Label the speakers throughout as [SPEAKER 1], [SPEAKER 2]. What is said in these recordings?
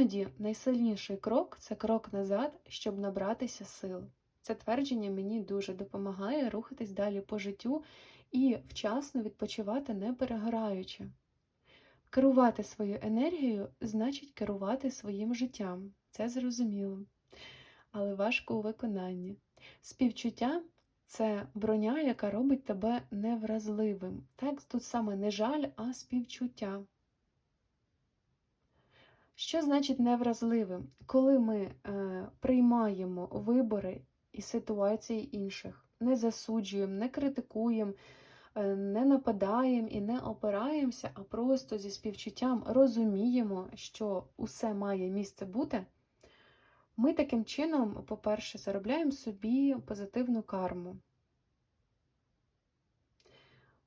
[SPEAKER 1] Іноді найсильніший крок це крок назад, щоб набратися сил. Це твердження мені дуже допомагає рухатись далі по життю і вчасно відпочивати не перегораючи. Керувати своєю енергією значить керувати своїм життям. Це зрозуміло. Але важко у виконанні. Співчуття це броня, яка робить тебе невразливим. Так, тут саме не жаль, а співчуття. Що значить невразливим? Коли ми е, приймаємо вибори і ситуації інших, не засуджуємо, не критикуємо, е, не нападаємо і не опираємося, а просто зі співчуттям розуміємо, що усе має місце бути, ми таким чином, по-перше, заробляємо собі позитивну карму.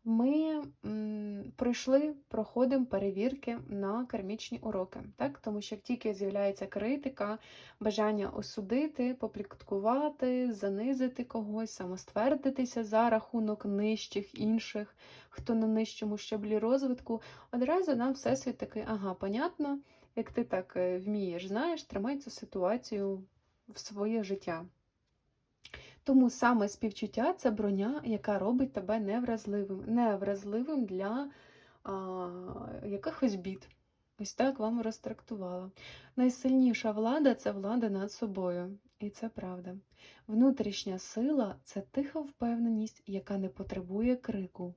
[SPEAKER 1] Ми м, пройшли, проходимо перевірки на кармічні уроки, так? тому що як тільки з'являється критика, бажання осудити, попліткувати, занизити когось, самоствердитися за рахунок нижчих інших, хто на нижчому щаблі розвитку, одразу нам всесвіт такий, ага, понятно, як ти так е, вмієш, знаєш, тримай цю ситуацію в своє життя. Тому саме співчуття це броня, яка робить тебе невразливим, невразливим для а, якихось бід. Ось так вам розтрактувала. Найсильніша влада це влада над собою. І це правда. Внутрішня сила це тиха впевненість, яка не потребує крику.